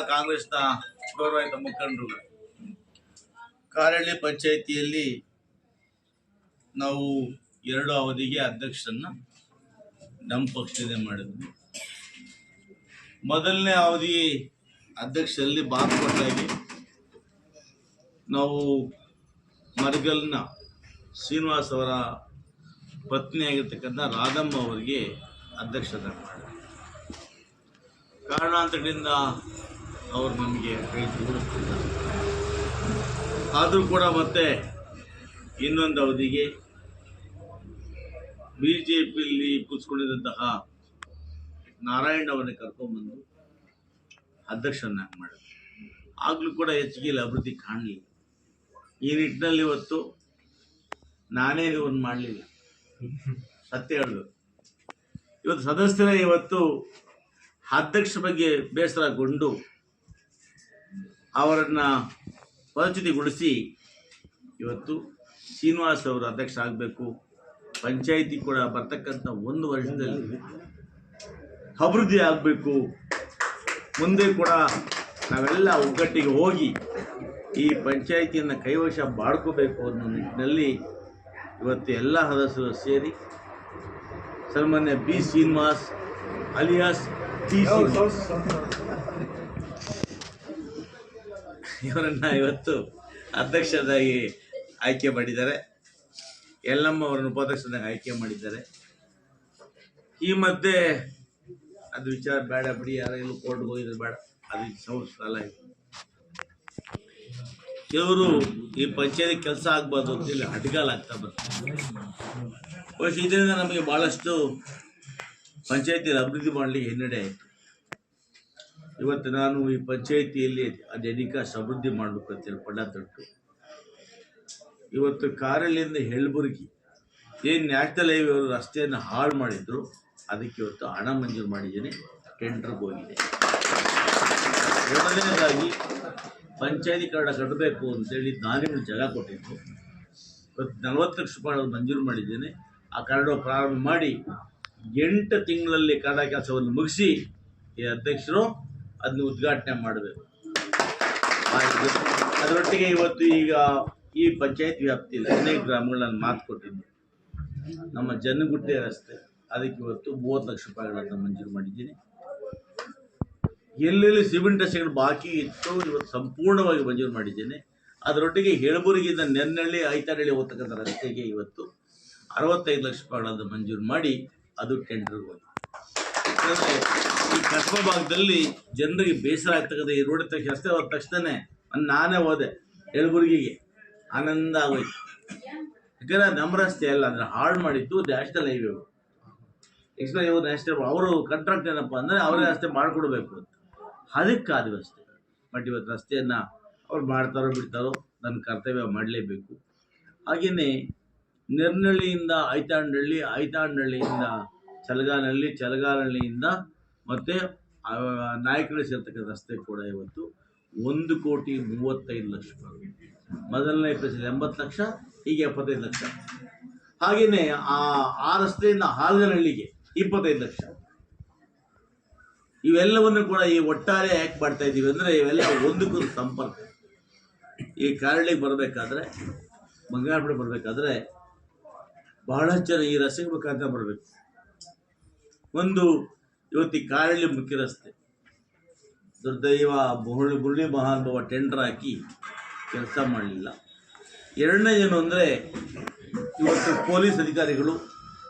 ನಾವೆಲ್ಲ ಕಾಂಗ್ರೆಸ್ನ ಗೌರವಾನ್ವಿತ ಮುಖಂಡರು ಕಾರಳ್ಳಿ ಪಂಚಾಯಿತಿಯಲ್ಲಿ ನಾವು ಎರಡು ಅವಧಿಗೆ ಅಧ್ಯಕ್ಷರನ್ನ ನಮ್ಮ ಪಕ್ಷದಿಂದ ಮಾಡಿದ್ವಿ. ಮೊದಲನೇ ಅವಧಿ ಅಧ್ಯಕ್ಷರಲ್ಲಿ ಕೊಟ್ಟಾಗಿ ನಾವು ಮರಗಲ್ನ ಶ್ರೀನಿವಾಸ್ ಅವರ ಪತ್ನಿಯಾಗಿರ್ತಕ್ಕಂಥ ರಾಧಮ್ಮ ಅವರಿಗೆ ಅಧ್ಯಕ್ಷತೆ ಮಾಡಿದ್ವಿ. ಕಾರಣಾಂತರದಿಂದ ಅವರು ನಮಗೆ ತೋರಿಸ್ತಿದ್ದಾರೆ ಆದರೂ ಕೂಡ ಮತ್ತೆ ಇನ್ನೊಂದು ಅವಧಿಗೆ ಬಿ ಜೆ ಪಿಯಲ್ಲಿ ಕೂತ್ಕೊಂಡಿದ್ದಂತಹ ನಾರಾಯಣ್ ಅವರನ್ನ ಕರ್ಕೊಂಡ್ಬಂದು ಅಧ್ಯಕ್ಷರನ್ನಾಗಿ ಮಾಡಿದ್ರು. ಆಗಲೂ ಕೂಡ ಹೆಚ್ಚಿಗೆ ಅಭಿವೃದ್ಧಿ ಕಾಣಲಿಲ್ಲ. ಈ ನಿಟ್ಟಿನಲ್ಲಿ ಇವತ್ತು ನಾನೇ ಒಂದು ಮಾಡಲಿಲ್ಲ. ಸತ್ಯ ಹೇಳೋದು ಇವತ್ತು ಸದಸ್ಯರೇ ಇವತ್ತು ಅಧ್ಯಕ್ಷ ಬಗ್ಗೆ ಬೇಸರಗೊಂಡು ಅವರನ್ನು ಪದಚ್ಯುತಿಗೊಳಿಸಿ ಇವತ್ತು ಶ್ರೀನಿವಾಸ್ ಅವರು ಅಧ್ಯಕ್ಷ ಆಗಬೇಕು. ಪಂಚಾಯಿತಿ ಕೂಡ ಬರ್ತಕ್ಕಂಥ ಒಂದು ವರ್ಷದಲ್ಲಿ ಅಭಿವೃದ್ಧಿ ಆಗಬೇಕು. ಮುಂದೆ ಕೂಡ ನಾವೆಲ್ಲ ಒಗ್ಗಟ್ಟಿಗೆ ಹೋಗಿ ಈ ಪಂಚಾಯಿತಿಯನ್ನು ಕೈವಶ ಮಾಡ್ಕೋಬೇಕು ಅನ್ನೋ ನಿಟ್ಟಿನಲ್ಲಿ ಇವತ್ತು ಎಲ್ಲ ಸದಸ್ಯರು ಸೇರಿ ಸನ್ಮಾನ್ಯ B Srinivas, alias T Srinivas. ಇವರನ್ನ ಇವತ್ತು ಅಧ್ಯಕ್ಷರಾಗಿ ಆಯ್ಕೆ ಮಾಡಿದ್ದಾರೆ. ಎಲ್ಲಮ್ಮ ಅವರನ್ನು ಉಪಾಧ್ಯಕ್ಷರಾಗಿ ಆಯ್ಕೆ ಮಾಡಿದ್ದಾರೆ. ಈ ಮಧ್ಯೆ ಅದು ವಿಚಾರ ಬೇಡ ಬಿಡಿ, ಯಾರೂ ಕೋರ್ಟ್ಗೆ ಹೋಗಿದ್ರೆ ಬೇಡ. ಅದು ಸೌರ್ ಕಾಲ ಇವರು ಈ ಪಂಚಾಯತಿ ಕೆಲಸ ಆಗ್ಬಾರ್ದು ಅಂತೇಳಿ ಆಗ್ತಾ ಬರ್ತಾರೆ ಇದರಿಂದ ನಮಗೆ ಭಾಳಷ್ಟು ಪಂಚಾಯತಿಯಲ್ಲಿ ಅಭಿವೃದ್ಧಿ ಮಾಡಲಿಕ್ಕೆ ಹಿನ್ನಡೆ ಆಯಿತು. ಇವತ್ತು ನಾನು ಈ ಪಂಚಾಯಿತಿಯಲ್ಲಿ ಅದೆನಿಕಾಸ್ ಸಮೃದ್ಧಿ ಮಾಡಬೇಕು ಅಂತೇಳಿ ತೊಟ್ಟು. ಇವತ್ತು ಕಾರಲ್ಲಿಂದ ಹೆಲ್ಬುರ್ಗಿ ಏನು ನ್ಯಾಷನಲ್ ಹೈವೇ ಅವರು ರಸ್ತೆಯನ್ನು ಹಾಳು ಮಾಡಿದ್ರು, ಅದಕ್ಕೆ ಇವತ್ತು ಹಣ ಮಂಜೂರು ಮಾಡಿದ್ದೀನಿ ಟೆಂಡರ್ಗೆ ಹೋಗಿದೆ. ಎರಡನೇದಾಗಿ ಪಂಚಾಯತಿ ಕಾರ್ಡ ಕಟ್ಟಬೇಕು ಅಂತೇಳಿ ದಾನಿಗಳು ಜಾಗ ಕೊಟ್ಟಿದ್ದು ಇವತ್ತು ನಲವತ್ತು ಲಕ್ಷ ರೂಪಾಯಿ ಮಂಜೂರು ಮಾಡಿದ್ದೇನೆ. ಆ ಕಾರ್ಡ್ ಪ್ರಾರಂಭ ಮಾಡಿ ಎಂಟು ತಿಂಗಳಲ್ಲಿ ಕಾರ್ಡ ಕೆಲಸವನ್ನು ಮುಗಿಸಿ ಈ ಅಧ್ಯಕ್ಷರು ಅದನ್ನು ಉದ್ಘಾಟನೆ ಮಾಡಬೇಕು. ಅದರೊಟ್ಟಿಗೆ ಇವತ್ತು ಈಗ ಈ ಪಂಚಾಯತ್ ವ್ಯಾಪ್ತಿಯಲ್ಲಿ ಹದಿನೈದು ಗ್ರಾಮಗಳು ನಾನು ಮಾತು ಕೊಟ್ಟಿದ್ದೆ. ನಮ್ಮ ಜನಗುಡ್ಡೆ ರಸ್ತೆ, ಅದಕ್ಕೆ ಇವತ್ತು ಮೂವತ್ತು ಲಕ್ಷ ರೂಪಾಯಿಗಳನ್ನು ಮಂಜೂರು ಮಾಡಿದ್ದೀನಿ. ಎಲ್ಲೆಲ್ಲಿ ಸಿಮೆಂಟ್ ರಸ್ತೆಗಳು ಬಾಕಿ ಇತ್ತು ಇವತ್ತು ಸಂಪೂರ್ಣವಾಗಿ ಮಂಜೂರು ಮಾಡಿದ್ದೇನೆ. ಅದರೊಟ್ಟಿಗೆ ಹೆಳಬುರಿಗಿಂದ ನೆನ್ನಳ್ಳಿ, ಐತಾರಳ್ಳಿ ಹೋಗ್ತಕ್ಕಂಥ ರಸ್ತೆಗೆ ಇವತ್ತು ಅರವತ್ತೈದು ಲಕ್ಷ ರೂಪಾಯಿಗಳನ್ನು ಮಂಜೂರು ಮಾಡಿ ಅದು ಟೆಂಡರ್ ಹೋಗಿದೆ. ಕಸ್ಬಾ ಭಾಗದಲ್ಲಿ ಜನರಿಗೆ ಬೇಸರ ಆಗ್ತಕ್ಕಂಥ ಈ ರೋಡ್ ತಕ್ಷಣ ರಸ್ತೆ ಹೋದ ತಕ್ಷಣನೇ ನಾನೇ ಹೋದೆ ಯಲಬುರ್ಗಿಗೆ. ಆನಂದ ಆಗೋಯ್ತು. ಯಾಕಂದ್ರೆ ನಮ್ಮ ರಸ್ತೆ ಅಲ್ಲ ಅಂದ್ರೆ ಹಾಳು ಮಾಡಿದ್ದು ನ್ಯಾಷನಲ್ ಹೈವೇ ಎಕ್ಸ್ಪ್ಲೈನ್ ಇವರು ನ್ಯಾಷನಲ್ ಅವರು ಕಾಂಟ್ರಾಕ್ಟ್ ಏನಪ್ಪ ಅಂದರೆ ಅವರೇ ರಸ್ತೆ ಮಾಡಿಕೊಡ್ಬೇಕು ಅಂತ. ಅದಕ್ಕಾದ ರಸ್ತೆ ಬಟ್ ಇವತ್ತು ರಸ್ತೆಯನ್ನು ಅವ್ರು ಮಾಡ್ತಾರೋ ಬಿಡ್ತಾರೋ ನನ್ನ ಕರ್ತವ್ಯ ಮಾಡಲೇಬೇಕು. ಹಾಗೆಯೇ ನೆರ್ನಳ್ಳಿಯಿಂದ ಐತಾಂಡಳ್ಳಿ, ಐತಾಂಡಳ್ಳಿಯಿಂದ ಚಲಗಾನಹಳ್ಳಿ, ಚಲಗಾನಹಳ್ಳಿಯಿಂದ ಮತ್ತು ನಾಯಕರು ಸೇರ್ತಕ್ಕಂಥ ರಸ್ತೆ ಕೂಡ ಇವತ್ತು ಒಂದು ಕೋಟಿ ಮೂವತ್ತೈದು ಲಕ್ಷ ರೂಪಾಯಿ ಮೊದಲನೇ ಪ್ರಶ್ನೆ ಎಂಬತ್ತು ಲಕ್ಷ ಈಗ ಎಪ್ಪತ್ತೈದು ಲಕ್ಷ. ಹಾಗೆಯೇ ಆ ಆ ರಸ್ತೆಯಿಂದ ಹಾಲ್ಗನಹಳ್ಳಿಗೆ ಇಪ್ಪತ್ತೈದು ಲಕ್ಷ. ಇವೆಲ್ಲವನ್ನು ಕೂಡ ಈ ಒಟ್ಟಾರೆ ಯಾಕೆ ಮಾಡ್ತಾ ಇದ್ದೀವಿ ಅಂದರೆ, ಇವೆಲ್ಲ ಒಂದಕ್ಕೊಂದು ಸಂಪರ್ಕ. ಈ ಕಾರಳಿಗೆ ಬರಬೇಕಾದ್ರೆ, ಬಂಗಾರಪೇಟೆ ಬರಬೇಕಾದ್ರೆ ಬಹಳಷ್ಟು ಜನ ಈ ರಸ್ತೆಗೆ ಬರಬೇಕು. ಒಂದು ಇವತ್ತು ಈ ಕಾರಳ್ಳಿ ಮುಖ್ಯ ರಸ್ತೆ ದುರ್ದೈವ ಮುರುಳಿ ಬುರುಳಿ ಮಹಾನುಭವ ಟೆಂಡರ್ ಹಾಕಿ ಕೆಲಸ ಮಾಡಲಿಲ್ಲ. ಎರಡನೇ ಏನು ಅಂದರೆ ಇವತ್ತು ಪೊಲೀಸ್ ಅಧಿಕಾರಿಗಳು